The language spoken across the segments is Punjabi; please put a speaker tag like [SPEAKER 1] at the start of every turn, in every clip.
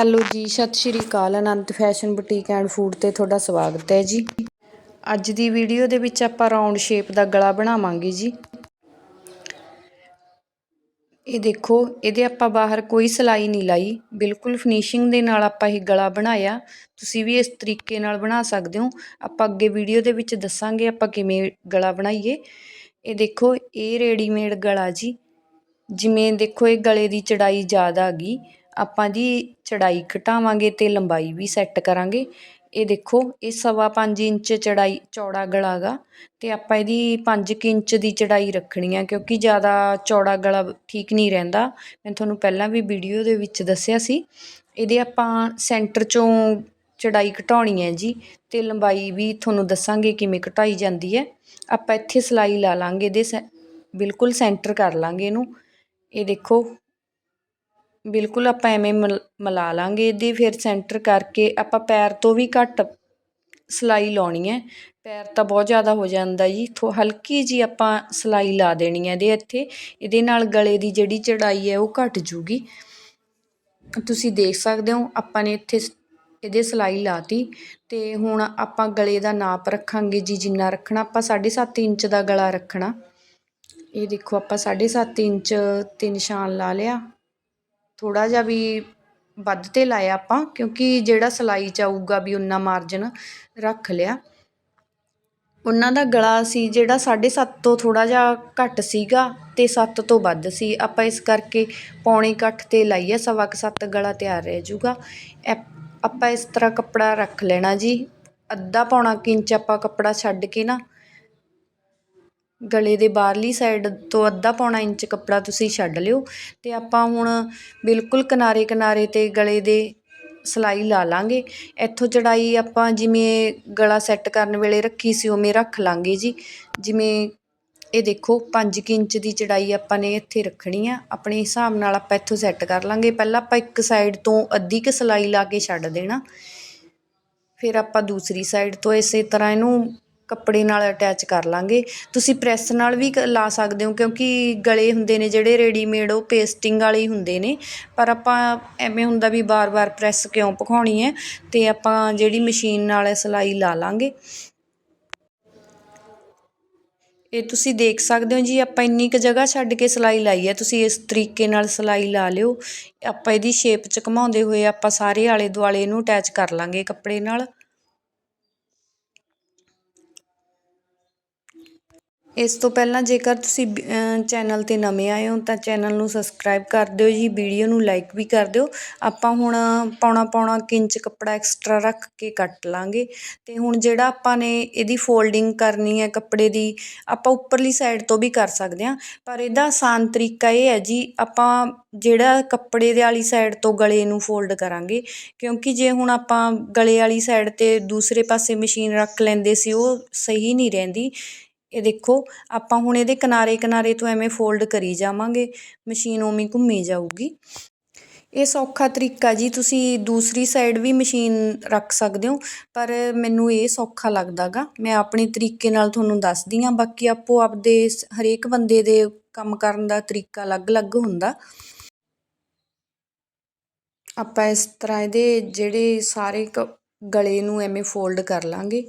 [SPEAKER 1] ਹੈਲੋ ਜੀ, ਸਤਿ ਸ਼੍ਰੀ ਅਕਾਲ, Anant fashion boutique and food ਤੇ ਤੁਹਾਡਾ ਸਵਾਗਤ ਹੈ ਜੀ। ਅੱਜ ਦੀ ਵੀਡੀਓ ਦੇ ਵਿੱਚ ਆਪਾਂ ਰਾਉਂਡ ਸ਼ੇਪ ਦਾ ਗਲਾ ਬਣਾਵਾਂਗੇ ਜੀ। ਇਹ ਦੇਖੋ, ਇਹਦੇ ਆਪਾਂ ਬਾਹਰ ਕੋਈ ਸਲਾਈ ਨਹੀਂ ਲਾਈ। ਬਿਲਕੁਲ ਫਿਨਿਸ਼ਿੰਗ ਦੇ ਨਾਲ ਆਪਾਂ ਇਹ ਗਲਾ ਬਣਾਇਆ। ਤੁਸੀਂ ਵੀ ਇਸ ਤਰੀਕੇ ਨਾਲ ਬਣਾ ਸਕਦੇ ਹੋ। ਆਪਾਂ ਅੱਗੇ ਵੀਡੀਓ ਦੇ ਵਿੱਚ ਦੱਸਾਂਗੇ ਆਪਾਂ ਕਿਵੇਂ ਗਲਾ ਬਣਾਈਏ। ਇਹ ਦੇਖੋ, ਇਹ ਰੈਡੀਮੇਡ ਗਲਾ ਜੀ। ਜਿਵੇਂ ਦੇਖੋ, ਇਹ ਗਲੇ ਦੀ ਚੜਾਈ ਜ਼ਿਆਦਾ ਆ ਗਈ। ਆਪਾਂ ਜੀ ਚੜਾਈ ਘਟਾਵਾਂਗੇ ਅਤੇ ਲੰਬਾਈ ਵੀ ਸੈੱਟ ਕਰਾਂਗੇ। ਇਹ ਦੇਖੋ, ਇਹ ਸਵਾ ਪੰਜ ਇੰਚ ਚੜਾਈ, ਚੌੜਾ ਗਲਾ ਗਾ ਅਤੇ ਆਪਾਂ ਇਹਦੀ ਪੰਜ ਕੁ ਇੰਚ ਦੀ ਚੜਾਈ ਰੱਖਣੀ ਆ ਕਿਉਂਕਿ ਜ਼ਿਆਦਾ ਚੌੜਾ ਗਲਾ ਠੀਕ ਨਹੀਂ ਰਹਿੰਦਾ। ਮੈਂ ਤੁਹਾਨੂੰ ਪਹਿਲਾਂ ਵੀ ਵੀਡੀਓ ਦੇ ਵਿੱਚ ਦੱਸਿਆ ਸੀ। ਇਹਦੇ ਆਪਾਂ ਸੈਂਟਰ ਚੋਂ ਚੜਾਈ ਘਟਾਉਣੀ ਹੈ ਜੀ ਅਤੇ ਲੰਬਾਈ ਵੀ ਤੁਹਾਨੂੰ ਦੱਸਾਂਗੇ ਕਿਵੇਂ ਘਟਾਈ ਜਾਂਦੀ ਹੈ। ਆਪਾਂ ਇੱਥੇ ਸਿਲਾਈ ਲਾ ਲਾਂਗੇ, ਇਹਦੇ ਬਿਲਕੁਲ ਸੈਂਟਰ ਕਰ ਲਾਂਗੇ ਇਹਨੂੰ। ਇਹ ਦੇਖੋ ਬਿਲਕੁਲ ਆਪਾਂ ਐਵੇਂ ਮਿਲਾ ਲਾਂਗੇ ਇਹਦੇ, ਫਿਰ ਸੈਂਟਰ ਕਰਕੇ ਆਪਾਂ ਪੈਰ ਤੋਂ ਵੀ ਘੱਟ ਸਿਲਾਈ ਲਾਉਣੀ ਹੈ। ਪੈਰ ਤਾਂ ਬਹੁਤ ਜ਼ਿਆਦਾ ਹੋ ਜਾਂਦਾ ਜੀ। ਥੋ, ਹਲਕੀ ਜੀ ਆਪਾਂ ਸਿਲਾਈ ਲਾ ਦੇਣੀ ਹੈ ਇਹਦੇ ਇੱਥੇ। ਇਹਦੇ ਨਾਲ ਗਲੇ ਦੀ ਜਿਹੜੀ ਚੜਾਈ ਹੈ ਉਹ ਘਟ ਜੂਗੀ। ਤੁਸੀਂ ਦੇਖ ਸਕਦੇ ਹੋ, ਆਪਾਂ ਨੇ ਇੱਥੇ ਇਹਦੇ ਸਲਾਈ ਲਾਤੀ ਤੇ ਹੁਣ ਆਪਾਂ ਗਲੇ ਦਾ ਨਾਪ ਰੱਖਾਂਗੇ ਜੀ, ਜਿੰਨਾ ਰੱਖਣਾ। ਆਪਾਂ 7.5 ਇੰਚ ਦਾ ਗਲਾ ਰੱਖਣਾ। ਇਹ ਦੇਖੋ, ਆਪਾਂ 7.5 ਇੰਚ ਤੇ ਨਿਸ਼ਾਨ ਲਾ ਲਿਆ। ਥੋੜ੍ਹਾ ਜਿਹਾ ਵੀ ਵੱਧ ਤੇ ਲਾਇਆ ਆਪਾਂ, ਕਿਉਂਕਿ ਜਿਹੜਾ ਸਿਲਾਈ ਚ ਆਊਗਾ ਵੀ ਉਨਾ ਮਾਰਜਨ ਰੱਖ ਲਿਆ। ਉਹਨਾਂ ਦਾ ਗਲਾ ਸੀ ਜਿਹੜਾ 7.5 ਤੋਂ ਥੋੜ੍ਹਾ ਜਿਹਾ ਘੱਟ ਸੀਗਾ ਅਤੇ ਸੱਤ ਤੋਂ ਵੱਧ ਸੀ। ਆਪਾਂ ਇਸ ਕਰਕੇ ਪੌਣੇ ਕੱਠ ਤੇ ਲਾਈਏ, ਸਵਾ ਕੁ ਸੱਤ ਗਲਾ ਤਿਆਰ ਰਹਿ ਜੂਗਾ ਐਪ, ਆਪਾਂ ਇਸ ਤਰ੍ਹਾਂ ਕੱਪੜਾ ਰੱਖ ਲੈਣਾ ਜੀ। ਅੱਧਾ ਪੌਣਾ ਇੰਚ ਆਪਾਂ ਕੱਪੜਾ ਛੱਡ ਕੇ ਨਾ ਗਲੇ ਦੇ ਬਾਹਰਲੀ ਸਾਈਡ ਤੋਂ ਅੱਧਾ ਪੌਣਾ ਇੰਚ ਕੱਪੜਾ ਤੁਸੀਂ ਛੱਡ ਲਿਓ ਅਤੇ ਆਪਾਂ ਹੁਣ ਬਿਲਕੁਲ ਕਿਨਾਰੇ ਕਿਨਾਰੇ ਤੇ ਗਲੇ ਦੇ ਸਿਲਾਈ ਲਾ ਲਵਾਂਗੇ ਇੱਥੋਂ ਚੜਾਈ ਆਪਾਂ ਜਿਵੇਂ ਗਲਾ ਸੈੱਟ ਕਰਨ ਵੇਲੇ ਰੱਖੀ ਸੀ ਉਵੇਂ ਰੱਖ ਲਾਂਗੇ ਜੀ। ਜਿਵੇਂ ਇਹ ਦੇਖੋ 5 ਇੰਚ ਦੀ ਚੜਾਈ ਆਪਾਂ ਨੇ ਇੱਥੇ ਰੱਖਣੀ ਆ। ਆਪਣੇ ਹਿਸਾਬ ਨਾਲ ਆਪਾਂ ਇੱਥੋਂ ਸੈੱਟ ਕਰ ਲਾਂਗੇ। ਪਹਿਲਾਂ ਆਪਾਂ ਇੱਕ ਸਾਈਡ ਤੋਂ ਅੱਧੀ ਕੁ ਸਿਲਾਈ ਲਾ ਕੇ ਛੱਡ ਦੇਣਾ। ਫਿਰ ਆਪਾਂ ਦੂਸਰੀ ਸਾਈਡ ਤੋਂ ਇਸੇ ਤਰ੍ਹਾਂ ਇਹਨੂੰ ਕੱਪੜੇ ਨਾਲ ਅਟੈਚ ਕਰ ਲਾਂਗੇ। ਤੁਸੀਂ ਪ੍ਰੈਸ ਨਾਲ ਵੀ ਲਾ ਸਕਦੇ ਹੋ, ਕਿਉਂਕਿ ਗਲੇ ਹੁੰਦੇ ਨੇ ਜਿਹੜੇ ਰੈਡੀਮੇਡ ਉਹ ਪੇਸਟਿੰਗ ਵਾਲੇ ਹੀ ਹੁੰਦੇ ਨੇ। ਪਰ ਆਪਾਂ ਐਵੇਂ ਹੁੰਦਾ ਵੀ ਬਾਰ-ਬਾਰ ਪ੍ਰੈਸ ਕਿਉਂ ਪਖਾਉਣੀ ਹੈ, ਤੇ ਆਪਾਂ ਜਿਹੜੀ ਮਸ਼ੀਨ ਨਾਲ ਸਿਲਾਈ ਲਾ ਲਾਂਗੇ। ਇਹ ਤੁਸੀਂ ਦੇਖ ਸਕਦੇ ਹੋ ਜੀ, ਆਪਾਂ ਇੰਨੀ ਕੁ ਜਗ੍ਹਾ ਛੱਡ ਕੇ ਸਿਲਾਈ ਲਾਈ ਹੈ। ਤੁਸੀਂ ਇਸ ਤਰੀਕੇ ਨਾਲ ਸਿਲਾਈ ਲਾ ਲਿਓ। ਆਪਾਂ ਇਹਦੀ ਸ਼ੇਪ ਚ ਘਮਾਉਂਦੇ ਹੋਏ ਆਪਾਂ ਸਾਰੇ ਆਲੇ ਦੁਆਲੇ ਇਹਨੂੰ ਅਟੈਚ ਕਰ ਲਾਂਗੇ ਕੱਪੜੇ ਨਾਲ। ਇਸ ਤੋਂ ਪਹਿਲਾਂ ਜੇਕਰ ਤੁਸੀਂ ਚੈਨਲ 'ਤੇ ਨਵੇਂ ਆਏ ਹੋ ਤਾਂ ਚੈਨਲ ਨੂੰ ਸਬਸਕ੍ਰਾਈਬ ਕਰ ਦਿਓ ਜੀ, ਵੀਡੀਓ ਨੂੰ ਲਾਈਕ ਵੀ ਕਰ ਦਿਓ। ਆਪਾਂ ਹੁਣ ਪੌਣਾ ਪੌਣਾ ਕਿੰਚ ਕੱਪੜਾ ਐਕਸਟਰਾ ਰੱਖ ਕੇ ਕੱਟ ਲਾਂਗੇ। ਅਤੇ ਹੁਣ ਜਿਹੜਾ ਆਪਾਂ ਨੇ ਇਹਦੀ ਫੋਲਡਿੰਗ ਕਰਨੀ ਹੈ ਕੱਪੜੇ ਦੀ, ਆਪਾਂ ਉੱਪਰਲੀ ਸਾਈਡ ਤੋਂ ਵੀ ਕਰ ਸਕਦੇ ਹਾਂ। ਪਰ ਇਹਦਾ ਆਸਾਨ ਤਰੀਕਾ ਇਹ ਹੈ ਜੀ, ਆਪਾਂ ਜਿਹੜਾ ਕੱਪੜੇ ਦੇ ਵਾਲੀ ਸਾਈਡ ਤੋਂ ਗਲੇ ਨੂੰ ਫੋਲਡ ਕਰਾਂਗੇ। ਕਿਉਂਕਿ ਜੇ ਹੁਣ ਆਪਾਂ ਗਲੇ ਵਾਲੀ ਸਾਈਡ 'ਤੇ ਦੂਸਰੇ ਪਾਸੇ ਮਸ਼ੀਨ ਰੱਖ ਲੈਂਦੇ ਸੀ, ਉਹ ਸਹੀ ਨਹੀਂ ਰਹਿੰਦੀ। ਇਹ ਦੇਖੋ, ਆਪਾਂ ਹੁਣ ਇਹਦੇ ਕਿਨਾਰੇ ਕਿਨਾਰੇ ਤੋਂ ਐਵੇਂ ਫੋਲਡ ਕਰੀ ਜਾਵਾਂਗੇ ਮਸ਼ੀਨ ਉਵੇਂ ਘੁੰਮੀ ਜਾਊਗੀ। ਇਹ ਸੌਖਾ ਤਰੀਕਾ ਜੀ, ਤੁਸੀਂ ਦੂਸਰੀ ਸਾਈਡ ਵੀ ਮਸ਼ੀਨ ਰੱਖ ਸਕਦੇ ਹੋ, ਪਰ ਮੈਨੂੰ ਇਹ ਸੌਖਾ ਲੱਗਦਾਗਾ। ਮੈਂ ਆਪਣੇ ਤਰੀਕੇ ਨਾਲ ਤੁਹਾਨੂੰ ਦੱਸਦੀ ਹਾਂ, ਬਾਕੀ ਆਪੋ ਆਪਦੇ ਹਰੇਕ ਬੰਦੇ ਦੇ ਕੰਮ ਕਰਨ ਦਾ ਤਰੀਕਾ ਅਲੱਗ-ਅਲੱਗ ਹੁੰਦਾ। ਆਪਾਂ ਇਸ ਤਰ੍ਹਾਂ ਇਹਦੇ ਜਿਹੜੇ ਸਾਰੇ ਗਲੇ ਨੂੰ ਐਵੇਂ ਫੋਲਡ ਕਰ ਲਾਂਗੇ।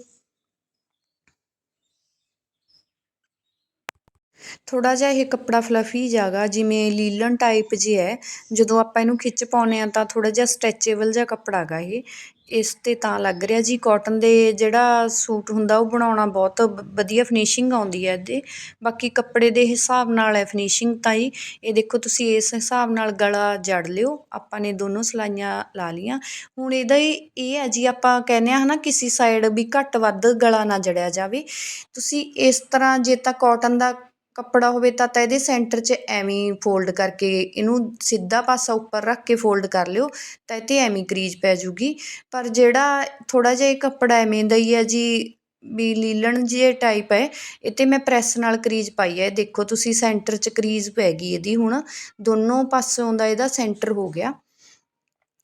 [SPEAKER 1] ਥੋੜ੍ਹਾ ਜਿਹਾ ਇਹ ਕੱਪੜਾ ਫਲਫੀ ਜਾਗਾ, ਜਿਵੇਂ ਲੀਲਨ ਟਾਈਪ ਜਿਹਾ ਹੈ। ਜਦੋਂ ਆਪਾਂ ਇਹਨੂੰ ਖਿੱਚ ਪਾਉਂਦੇ ਹਾਂ ਤਾਂ ਥੋੜ੍ਹਾ ਜਿਹਾ ਸਟੈਚੇਬਲ ਜਿਹਾ ਕੱਪੜਾ ਹੈਗਾ ਇਹ। ਇਸ ਤੇ ਤਾਂ ਲੱਗ ਰਿਹਾ ਜੀ ਕੋਟਨ ਦੇ ਜਿਹੜਾ ਸੂਟ ਹੁੰਦਾ ਉਹ ਬਣਾਉਣਾ ਬਹੁਤ ਵਧੀਆ ਫਿਨਿਸ਼ਿੰਗ ਆਉਂਦੀ ਹੈ ਇਹਦੇ। ਬਾਕੀ ਕੱਪੜੇ ਦੇ ਹਿਸਾਬ ਨਾਲ ਹੈ ਫਿਨਿਸ਼ਿੰਗ ਤਾਂ ਹੀ। ਇਹ ਦੇਖੋ ਤੁਸੀਂ ਇਸ ਹਿਸਾਬ ਨਾਲ ਗਲਾ ਜੜ ਲਿਓ। ਆਪਾਂ ਨੇ ਦੋਨੋਂ ਸਲਾਈਆਂ ਲਾ ਲੀਆਂ ਹੁਣ ਇਹਦਾ ਹੀ ਇਹ ਹੈ ਜੀ, ਆਪਾਂ ਕਹਿੰਦੇ ਆ ਹਨਾ ਕਿਸੇ ਸਾਈਡ ਵੀ ਘੱਟ ਵੱਧ ਗਲਾ ਨਾ ਜੜਿਆ ਜਾਵੇ। ਤੁਸੀਂ ਇਸ ਤਰ੍ਹਾਂ ਜੇ ਤਾਂ ਕੋਟਨ ਦਾ ਕੱਪੜਾ ਹੋਵੇ ਤਾਂ ਤਾਂ ਇਹਦੇ ਸੈਂਟਰ 'ਚ ਐਵੇਂ ਫੋਲਡ ਕਰਕੇ ਇਹਨੂੰ ਸਿੱਧਾ ਪਾਸਾ ਉੱਪਰ ਰੱਖ ਕੇ ਫੋਲਡ ਕਰ ਲਿਓ, ਤਾਂ ਇਹ 'ਤੇ ਐਵੇਂ ਕਰੀਜ਼ ਪੈ ਜੂਗੀ ਪਰ ਜਿਹੜਾ ਥੋੜ੍ਹਾ ਜਿਹਾ ਇਹ ਕੱਪੜਾ ਐਵੇਂ ਦਾ ਹੀ ਹੈ ਜੀ, ਵੀ ਲੀਲਣ ਜਿਹੇ ਟਾਈਪ ਹੈ, ਇਹ 'ਤੇ ਮੈਂ ਪ੍ਰੈਸ ਨਾਲ ਕਰੀਜ਼ ਪਾਈ ਹੈ। ਦੇਖੋ ਤੁਸੀਂ ਸੈਂਟਰ 'ਚ ਕਰੀਜ਼ ਪੈ ਗਈ ਇਹਦੀ ਹੁਣ, ਦੋਨੋਂ ਪਾਸਿਓਂ ਦਾ ਇਹਦਾ ਸੈਂਟਰ ਹੋ ਗਿਆ।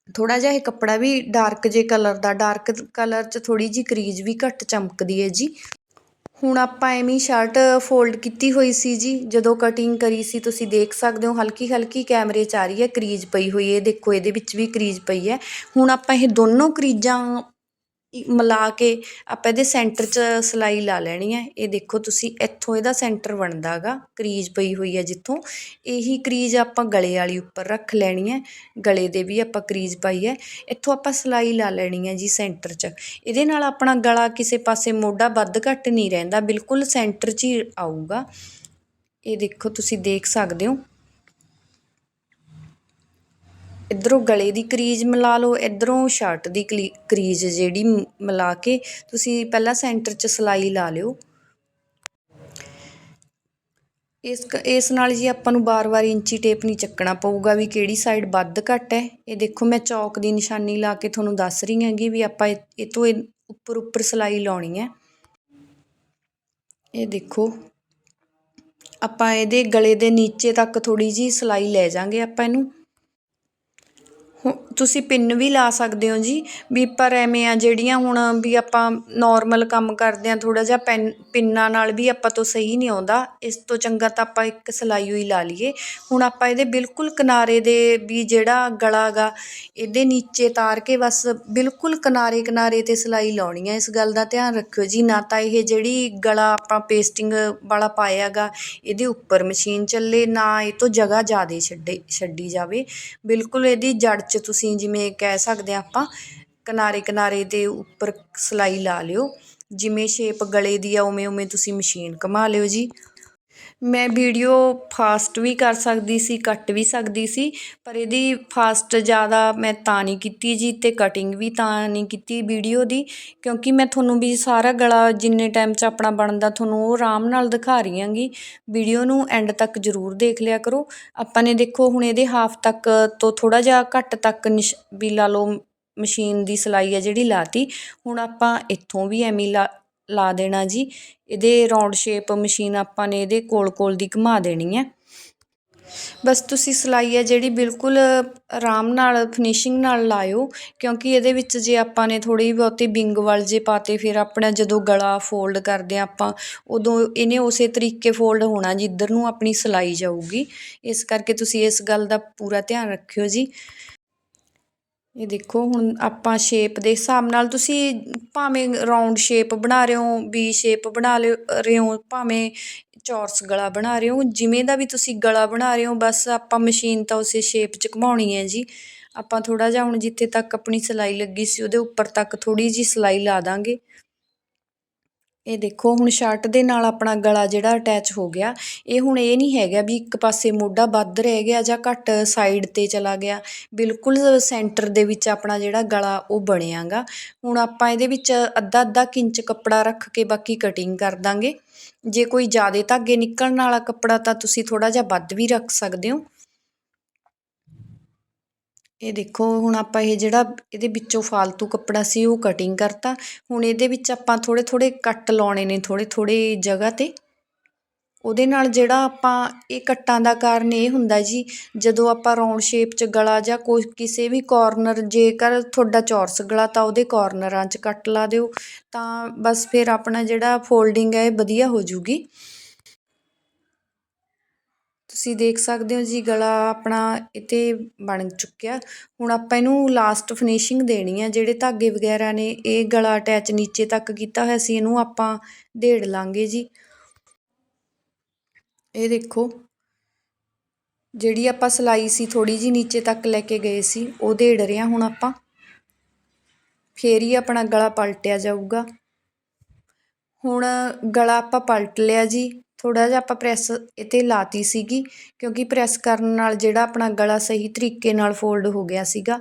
[SPEAKER 1] ਥੋੜਾ ਜਿਹਾ ਇਹ ਕੱਪੜਾ ਵੀ ਡਾਰਕ ਜੇ ਕਲਰ ਦਾ ਡਾਰਕ ਕਲਰ 'ਚ ਥੋੜੀ ਜੀ ਕਰੀਜ਼ ਵੀ ਘੱਟ ਚਮਕਦੀ ਹੈ ਜੀ। ਹੁਣ ਆਪਾਂ ਐਵੇਂ ਸ਼ਰਟ ਫੋਲਡ ਕੀਤੀ ਹੋਈ ਸੀ ਜੀ। ਜਦੋਂ ਕਟਿੰਗ ਕਰੀ ਸੀ, ਤੁਸੀਂ ਦੇਖ ਸਕਦੇ ਹੋ ਹਲਕੀ ਹਲਕੀ ਕੈਮਰੇ 'ਚ ਆ ਰਹੀ ਹੈ, ਕਰੀਜ਼ ਪਈ ਹੋਈ ਹੈ। ਦੇਖੋ, ਇਹਦੇ ਵਿੱਚ ਵੀ ਕਰੀਜ਼ ਪਈ ਹੈ। ਹੁਣ ਆਪਾਂ ਇਹ ਦੋਨੋਂ ਕਰੀਜ਼ਾਂ ਮਿਲਾ ਕੇ ਆਪਾਂ ਇਹਦੇ ਸੈਂਟਰ 'ਚ ਸਿਲਾਈ ਲਾ ਲੈਣੀ ਹੈ। ਇਹ ਦੇਖੋ ਤੁਸੀਂ ਇੱਥੋਂ ਇਹਦਾ ਸੈਂਟਰ ਬਣਦਾ ਹੈਗਾ ਕਰੀਜ਼ ਪਈ ਹੋਈ ਹੈ ਜਿੱਥੋਂ। ਇਹੀ ਕਰੀਜ਼ ਆਪਾਂ ਗਲੇ ਵਾਲੀ ਉੱਪਰ ਰੱਖ ਲੈਣੀ ਹੈ। ਗਲੇ ਦੇ ਵੀ ਆਪਾਂ ਕਰੀਜ਼ ਪਾਈ ਹੈ। ਇੱਥੋਂ ਆਪਾਂ ਸਿਲਾਈ ਲਾ ਲੈਣੀ ਹੈ ਜੀ ਸੈਂਟਰ 'ਚ। ਇਹਦੇ ਨਾਲ ਆਪਣਾ ਗਲਾ ਕਿਸੇ ਪਾਸੇ ਮੋਢਾ ਵੱਧ ਘੱਟ ਨਹੀਂ ਰਹਿੰਦਾ, ਬਿਲਕੁਲ ਸੈਂਟਰ 'ਚ ਹੀ ਆਊਗਾ। ਇਹ ਦੇਖੋ ਤੁਸੀਂ ਦੇਖ ਸਕਦੇ ਹੋ। ਇੱਧਰੋਂ ਗਲੇ ਦੀ ਕਰੀਜ਼ ਮਿਲਾ ਲਓ, ਇੱਧਰੋਂ ਸ਼ਰਟ ਦੀ ਕਲੀ, ਕਰੀਜ਼ ਜਿਹੜੀ ਮਿਲਾ ਕੇ ਤੁਸੀਂ ਪਹਿਲਾਂ ਸੈਂਟਰ 'ਚ ਸਿਲਾਈ ਲਾ ਲਿਓ। ਇਸ ਕ- ਇਸ ਨਾਲ ਜੀ ਆਪਾਂ ਨੂੰ ਬਾਰ-ਬਾਰ ਇੰਚੀ ਟੇਪ ਨਹੀਂ ਚੱਕਣਾ ਪਊਗਾ ਵੀ ਕਿਹੜੀ ਸਾਈਡ ਵੱਧ ਘੱਟ ਹੈ। ਇਹ ਦੇਖੋ ਮੈਂ ਚੌਕ ਦੀ ਨਿਸ਼ਾਨੀ ਲਾ ਕੇ ਤੁਹਾਨੂੰ ਦੱਸ ਰਹੀ ਹਾਂਗੀ ਵੀ ਆਪਾਂ ਇਹ ਇਹ ਤੋਂ ਇਹ ਉੱਪਰ ਉੱਪਰ ਸਿਲਾਈ ਲਾਉਣੀ ਹੈ। ਇਹ ਦੇਖੋ, ਆਪਾਂ ਇਹਦੇ ਗਲੇ ਦੇ ਨੀਚੇ ਤੱਕ ਥੋੜੀ ਜੀ ਸਿਲਾਈ ਲੈ ਜਾਾਂਗੇ ਆਪਾਂ ਇਹਨੂੰ। ਹੁ- ਤੁਸੀਂ ਪਿੰਨ ਵੀ ਲਾ ਸਕਦੇ ਹੋ ਜੀ, ਵੀ ਪਰ ਐਵੇਂ ਆ ਜਿਹੜੀਆਂ ਹੁਣ ਵੀ ਆਪਾਂ ਨੋਰਮਲ ਕੰਮ ਕਰਦੇ ਹਾਂ ਥੋੜ੍ਹਾ ਜਿਹਾ ਪੈਨ, ਪਿੰਨਾਂ ਨਾਲ ਵੀ ਆਪਾਂ ਤੋਂ ਸਹੀ ਨਹੀਂ ਆਉਂਦਾ, ਇਸ ਤੋਂ ਚੰਗਾ ਤਾਂ ਆਪਾਂ ਇੱਕ ਸਿਲਾਈ ਹੋਈ ਲਾ ਲਈਏ। ਹੁਣ ਆਪਾਂ ਇਹਦੇ ਬਿਲਕੁਲ ਕਿਨਾਰੇ ਦੇ ਵੀ ਜਿਹੜਾ ਗਲਾ ਗਾ, ਇਹਦੇ ਨੀਚੇ ਤਾਰ ਕੇ ਬਸ ਬਿਲਕੁਲ ਕਿਨਾਰੇ ਕਿਨਾਰੇ ਤੇ ਸਿਲਾਈ ਲਾਉਣੀ ਹੈ ਇਸ ਗੱਲ ਦਾ ਧਿਆਨ ਰੱਖਿਓ ਜੀ। ਨਾ ਤਾਂ ਇਹ ਜਿਹੜੀ ਗਲਾ ਆਪਾਂ ਪੇਸਟਿੰਗ ਵਾਲਾ ਪਾਇਆ ਗਾ, ਇਹਦੇ ਉੱਪਰ ਮਸ਼ੀਨ ਚੱਲੇ, ਨਾ ਇਹ ਤੋਂ ਜਗ੍ਹਾ ਜ਼ਿਆਦਾ ਛੱਡੇ, ਛੱਡੀ ਜਾਵੇ। ਬਿਲਕੁਲ ਇਹਦੀ ਜੜ 'ਚ ਤੁਸੀਂ ਜਿਵੇਂ ਕਹਿ ਸਕਦੇ ਹਾਂ ਆਪਾਂ ਕਿਨਾਰੇ ਕਿਨਾਰੇ ਦੇ ਉੱਪਰ ਸਿਲਾਈ ਲਾ ਲਿਓ, ਜਿਵੇਂ ਸ਼ੇਪ ਗਲੇ ਦੀ ਆ, ਉਵੇਂ ਉਵੇਂ ਤੁਸੀਂ ਮਸ਼ੀਨ ਘੁੰਮਾ ਲਿਓ ਜੀ। ਮੈਂ ਵੀਡੀਓ ਫਾਸਟ ਵੀ ਕਰ ਸਕਦੀ ਸੀ, ਕੱਟ ਵੀ ਸਕਦੀ ਸੀ, ਪਰ ਇਹਦੀ ਫਾਸਟ ਜ਼ਿਆਦਾ ਮੈਂ ਤਾਂ ਨਹੀਂ ਕੀਤੀ ਜੀ ਅਤੇ ਕਟਿੰਗ ਵੀ ਤਾਂ ਨਹੀਂ ਕੀਤੀ ਵੀਡੀਓ ਦੀ, ਕਿਉਂਕਿ ਮੈਂ ਤੁਹਾਨੂੰ ਵੀ ਸਾਰਾ ਗਲਾ ਜਿੰਨੇ ਟਾਈਮ 'ਚ ਆਪਣਾ ਬਣਦਾ ਤੁਹਾਨੂੰ ਉਹ ਆਰਾਮ ਨਾਲ ਦਿਖਾ ਰਹੀ ਹਾਂਗੀ। ਵੀਡੀਓ ਨੂੰ ਐਂਡ ਤੱਕ ਜ਼ਰੂਰ ਦੇਖ ਲਿਆ ਕਰੋ। ਆਪਾਂ ਨੇ ਦੇਖੋ ਹੁਣ ਇਹਦੇ ਹਾਫ ਤੱਕ ਤੋਂ ਥੋੜ੍ਹਾ ਜਿਹਾ ਘੱਟ ਤੱਕ ਨਿਸ਼, ਵੀ ਲਾ ਲਓ, ਮਸ਼ੀਨ ਦੀ ਸਿਲਾਈ ਹੈ ਜਿਹੜੀ ਲਾਤੀ, ਹੁਣ ਆਪਾਂ ਇੱਥੋਂ ਵੀ ਐਵੇਂ ਲਾ ਲਾ ਦੇਣਾ ਜੀ। ਇਹਦੇ ਰਾਉਂਡ ਸ਼ੇਪ ਮਸ਼ੀਨ ਆਪਾਂ ਨੇ ਇਹਦੇ ਕੋਲ ਕੋਲ ਦੀ ਘੁਮਾ ਦੇਣੀ ਹੈ। ਬਸ ਤੁਸੀਂ ਸਿਲਾਈ ਹੈ ਜਿਹੜੀ ਬਿਲਕੁਲ ਆਰਾਮ ਨਾਲ ਫਿਨਿਸ਼ਿੰਗ ਨਾਲ ਲਾਇਓ। ਕਿਉਂਕਿ ਇਹਦੇ ਵਿੱਚ ਜੇ ਆਪਾਂ ਨੇ ਥੋੜੀ ਬਹੁਤੀ ਬਿੰਗ ਵੱਲ ਜੇ ਪਾਤੇ, ਫਿਰ ਆਪਣਾ ਜਦੋਂ ਗਲਾ ਫੋਲਡ ਕਰਦੇ ਆ ਆਪਾਂ, ਉਦੋਂ ਇਹਨੇ ਉਸੇ ਤਰੀਕੇ ਫੋਲਡ ਹੋਣਾ ਜਿੱਧਰ ਨੂੰ ਆਪਣੀ ਸਿਲਾਈ ਜਾਊਗੀ। ਇਸ ਕਰਕੇ ਤੁਸੀਂ ਇਸ ਗੱਲ ਦਾ ਪੂਰਾ ਧਿਆਨ ਰੱਖਿਓ ਜੀ। ਇਹ ਦੇਖੋ, ਹੁਣ ਆਪਾਂ ਸ਼ੇਪ ਦੇ ਹਿਸਾਬ ਨਾਲ ਤੁਸੀਂ ਭਾਵੇਂ ਰਾਊਂਡ ਸ਼ੇਪ ਬਣਾ ਰਹੇ ਹੋ ਵੀ ਸ਼ੇਪ ਬਣਾ ਲਿਓ, ਰਹੇ ਹੋ, ਭਾਵੇਂ ਚੌਰਸ ਗਲਾ ਬਣਾ ਰਹੇ ਹੋ, ਜਿਵੇਂ ਦਾ ਵੀ ਤੁਸੀਂ ਗਲਾ ਬਣਾ ਰਹੇ ਹੋ, ਬਸ ਆਪਾਂ ਮਸ਼ੀਨ ਤਾਂ ਉਸੇ ਸ਼ੇਪ 'ਚ ਘੁਮਾਉਣੀ ਹੈ ਜੀ। ਆਪਾਂ ਥੋੜ੍ਹਾ ਜਿਹਾ ਹੁਣ ਜਿੱਥੇ ਤੱਕ ਆਪਣੀ ਸਿਲਾਈ ਲੱਗੀ ਸੀ, ਉਹਦੇ ਉੱਪਰ ਤੱਕ ਥੋੜ੍ਹੀ ਜਿਹੀ ਸਿਲਾਈ ਲਾ ਦਾਂਗੇ। ਇਹ ਦੇਖੋ, ਹੁਣ ਸ਼ਰਟ ਦੇ ਨਾਲ ਆਪਣਾ ਗਲਾ ਜਿਹੜਾ ਅਟੈਚ ਹੋ ਗਿਆ, ਇਹ ਹੁਣ ਇਹ ਨਹੀਂ ਹੈਗਾ ਵੀ ਇੱਕ ਪਾਸੇ ਮੋਢਾ ਵੱਧ ਰਹਿ ਗਿਆ ਜਾਂ ਘੱਟ ਸਾਈਡ ਤੇ ਚਲਾ ਗਿਆ। ਬਿਲਕੁਲ ਸੈਂਟਰ ਦੇ ਵਿੱਚ ਆਪਣਾ ਜਿਹੜਾ ਗਲਾ ਉਹ ਬਣਿਆਗਾ। ਹੁਣ ਆਪਾਂ ਇਹਦੇ ਵਿੱਚ ਅੱਧਾ ਅੱਧਾ ਕਿੰਚ ਕੱਪੜਾ ਰੱਖ ਕੇ ਬਾਕੀ ਕਟਿੰਗ ਕਰ ਦਾਂਗੇ। ਜੇ ਕੋਈ ਜ਼ਿਆਦਾ ਧਾਗੇ ਨਿਕਲਣ ਵਾਲਾ ਕੱਪੜਾ ਤਾਂ ਤੁਸੀਂ ਥੋੜਾ ਜਿਹਾ ਵੱਧ ਵੀ ਰੱਖ ਸਕਦੇ ਹੋ। ਇਹ ਦੇਖੋ, ਹੁਣ ਆਪਾਂ ਇਹ ਜਿਹੜਾ ਇਹਦੇ ਵਿੱਚੋਂ ਫਾਲਤੂ ਕੱਪੜਾ ਸੀ, ਉਹ ਕਟਿੰਗ ਕਰਤਾ। ਹੁਣ ਇਹਦੇ ਵਿੱਚ ਆਪਾਂ ਥੋੜ੍ਹੇ ਥੋੜ੍ਹੇ ਕੱਟ ਲਾਉਣੇ ਨੇ ਥੋੜ੍ਹੇ ਥੋੜ੍ਹੇ ਜਗ੍ਹਾ ਤੇ। ਉਹਦੇ ਨਾਲ ਜਿਹੜਾ ਆਪਾਂ ਇਹ ਕੱਟਾਂ ਦਾ ਕਾਰਨ ਇਹ ਹੁੰਦਾ ਜੀ, ਜਦੋਂ ਆਪਾਂ ਰਾਉਂਡ ਸ਼ੇਪ 'ਚ ਗਲਾ ਜਾਂ ਕੋਈ ਕਿਸੇ ਵੀ ਕੋਰਨਰ ਜੇਕਰ ਤੁਹਾਡਾ ਚੌਰਸ ਗਲਾ ਤਾਂ ਉਹਦੇ ਕੋਰਨਰਾਂ 'ਚ ਕੱਟ ਲਾ ਦਿਓ। ਤਾਂ ਬਸ ਫਿਰ ਆਪਣਾ ਜਿਹੜਾ ਫੋਲਡਿੰਗ ਹੈ, ਇਹ ਵਧੀਆ ਹੋ ਜੂਗੀ। ਤੁਸੀਂ ਦੇਖ ਸਕਦੇ ਹੋ ਜੀ, ਗਲਾ ਆਪਣਾ ਇੱਥੇ ਬਣ ਚੁੱਕਿਆ। ਹੁਣ ਆਪਾਂ ਇਹਨੂੰ ਲਾਸਟ ਫਿਨਿਸ਼ਿੰਗ ਦੇਣੀ ਹੈ ਜਿਹੜੇ ਧਾਗੇ ਵਗੈਰਾ ਨੇ, ਇਹ ਗਲਾ ਅਟੈਚ ਨੀਚੇ ਤੱਕ ਕੀਤਾ ਹੋਇਆ ਸੀ, ਇਹਨੂੰ ਆਪਾਂ ਢੇੜ ਲਾਂਗੇ ਜੀ। ਇਹ ਦੇਖੋ, ਜਿਹੜੀ ਆਪਾਂ ਸਿਲਾਈ ਸੀ ਥੋੜੀ ਜੀ ਨੀਚੇ ਤੱਕ ਲੈ ਕੇ ਗਏ ਸੀ, ਉਹ ਢੇੜ ਰਿਆ ਹੁਣ ਆਪਾਂ। ਫੇਰ ਹੀ ਆਪਣਾ ਗਲਾ ਪਲਟਿਆ ਜਾਊਗਾ। ਹੁਣ ਗਲਾ ਆਪਾਂ ਪਲਟ ਲਿਆ ਜੀ। ਥੋੜ੍ਹਾ ਜਿਹਾ ਆਪਾਂ ਪ੍ਰੈਸ 'ਤੇ ਲਾਤੀ ਸੀਗੀ, ਕਿਉਂਕਿ ਪ੍ਰੈਸ ਕਰਨ ਨਾਲ ਜਿਹੜਾ ਆਪਣਾ ਗਲਾ ਸਹੀ ਤਰੀਕੇ ਨਾਲ ਫੋਲਡ ਹੋ ਗਿਆ ਸੀਗਾ।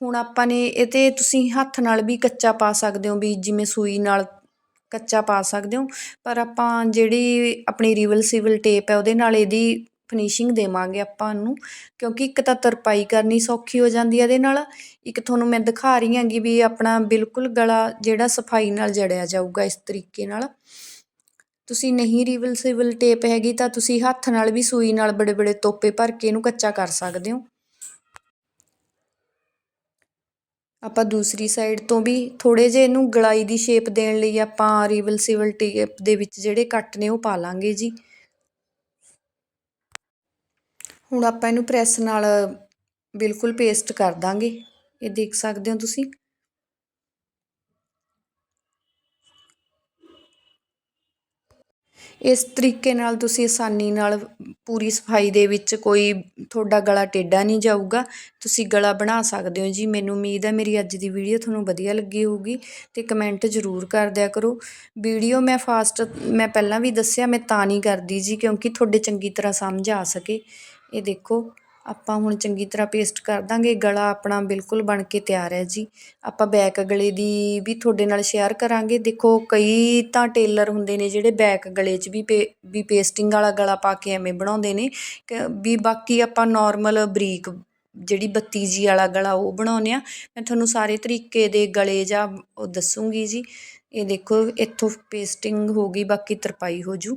[SPEAKER 1] ਹੁਣ ਆਪਾਂ ਨੇ ਇਹ 'ਤੇ ਤੁਸੀਂ ਹੱਥ ਨਾਲ ਵੀ ਕੱਚਾ ਪਾ ਸਕਦੇ ਹੋ, ਵੀ ਜਿਵੇਂ ਸੂਈ ਨਾਲ ਕੱਚਾ ਪਾ ਸਕਦੇ ਹੋ, ਪਰ ਆਪਾਂ ਜਿਹੜੀ ਆਪਣੀ ਰਿਵਲਸਿਬਲ ਟੇਪ ਹੈ, ਉਹਦੇ ਨਾਲ ਇਹਦੀ ਫਿਨਿਸ਼ਿੰਗ ਦੇਵਾਂਗੇ ਆਪਾਂ ਇਹਨੂੰ ਕਿਉਂਕਿ ਇੱਕ ਤਾਂ ਤਰਪਾਈ ਕਰਨੀ ਸੌਖੀ ਹੋ ਜਾਂਦੀ ਹੈ ਇਹਦੇ ਨਾਲ। ਇੱਕ ਤੁਹਾਨੂੰ ਮੈਂ ਦਿਖਾ ਰਹੀ ਹਾਂਗੀ ਵੀ ਆਪਣਾ ਬਿਲਕੁਲ ਗਲਾ ਜਿਹੜਾ ਸਫ਼ਾਈ ਨਾਲ ਜੜਿਆ ਜਾਊਗਾ ਇਸ ਤਰੀਕੇ ਨਾਲ। ਤੁਸੀਂ ਨਹੀਂ ਰਿਵਲਸਿਬਲ ਟੇਪ ਹੈਗੀ ਤਾਂ ਤੁਸੀਂ ਹੱਥ ਨਾਲ ਵੀ ਸੂਈ ਨਾਲ ਬੜੇ ਬੜੇ ਤੋਪੇ ਭਰ ਕੇ ਇਹਨੂੰ ਕੱਚਾ ਕਰ ਸਕਦੇ ਹੋ। ਆਪਾਂ ਦੂਸਰੀ ਸਾਈਡ ਤੋਂ ਵੀ ਥੋੜੇ ਜਿਹੇ ਇਹਨੂੰ ਗਲਾਈ ਦੀ ਸ਼ੇਪ ਦੇਣ ਲਈ ਆਪਾਂ ਰਿਵਲਸਿਬਲ ਟੇਪ ਦੇ ਵਿੱਚ ਜਿਹੜੇ ਕੱਟ ਨੇ ਉਹ ਪਾ ਲਾਂਗੇ ਜੀ। ਹੁਣ ਆਪਾਂ ਇਹਨੂੰ ਪ੍ਰੈਸ ਨਾਲ ਬਿਲਕੁਲ ਪੇਸਟ ਕਰ ਦਾਂਗੇ। ਇਹ ਦੇਖ ਸਕਦੇ ਹੋ ਤੁਸੀਂ। ਇਸ ਤਰੀਕੇ ਨਾਲ ਤੁਸੀਂ ਆਸਾਨੀ ਨਾਲ ਪੂਰੀ ਸਫ਼ਾਈ ਦੇ ਵਿੱਚ ਕੋਈ ਤੁਹਾਡਾ ਗਲਾ ਟੇਢਾ ਨਹੀਂ ਜਾਊਗਾ। ਤੁਸੀਂ ਗਲਾ ਬਣਾ ਸਕਦੇ ਹੋ ਜੀ। ਮੈਨੂੰ ਉਮੀਦ ਹੈ ਮੇਰੀ ਅੱਜ ਦੀ ਵੀਡੀਓ ਤੁਹਾਨੂੰ ਵਧੀਆ ਲੱਗੀ ਹੋਊਗੀ ਤੇ ਕਮੈਂਟ ਜ਼ਰੂਰ ਕਰ ਦਿਆ ਕਰੋ। ਵੀਡੀਓ ਮੈਂ ਫਾਸਟ, ਮੈਂ ਪਹਿਲਾਂ ਵੀ ਦੱਸਿਆ, ਮੈਂ ਤਾਂ ਨਹੀਂ ਕਰਦੀ ਜੀ ਕਿਉਂਕਿ ਤੁਹਾਡੇ ਚੰਗੀ ਤਰ੍ਹਾਂ ਸਮਝ ਆ ਸਕੇ। ਇਹ ਦੇਖੋ। ਆਪਾਂ ਹੁਣ ਚੰਗੀ ਤਰ੍ਹਾਂ ਪੇਸਟ ਕਰ ਦਾਂਗੇ, ਗਲਾ ਆਪਣਾ ਬਿਲਕੁਲ ਬਣ ਕੇ ਤਿਆਰ ਹੈ ਜੀ। ਆਪਾਂ ਬੈਕ ਗਲੇ ਦੀ ਵੀ ਤੁਹਾਡੇ ਨਾਲ ਸ਼ੇਅਰ ਕਰਾਂਗੇ। ਦੇਖੋ, ਕਈ ਤਾਂ ਟੇਲਰ ਹੁੰਦੇ ਨੇ ਜਿਹੜੇ ਬੈਕ ਗਲੇ 'ਚ ਵੀ ਪੇ, ਵੀ ਪੇਸਟਿੰਗ ਵਾਲਾ ਗਲਾ ਪਾ ਕੇ ਐਵੇਂ ਬਣਾਉਂਦੇ ਨੇ। ਵੀ ਬਾਕੀ ਆਪਾਂ ਨੋਰਮਲ ਬਰੀਕ ਜਿਹੜੀ ਬੱਤੀ ਜੀ ਵਾਲਾ ਗਲਾ ਉਹ ਬਣਾਉਂਦੇ ਆ ਮੈਂ ਤੁਹਾਨੂੰ ਸਾਰੇ ਤਰੀਕੇ ਦੇ ਗਲੇ ਜਾਂ ਉਹ ਦੱਸੂਗੀ ਜੀ। ਇਹ ਦੇਖੋ, ਇੱਥੋਂ ਪੇਸਟਿੰਗ ਹੋ ਗਈ, ਬਾਕੀ ਤਰਪਾਈ ਹੋ ਜੂ।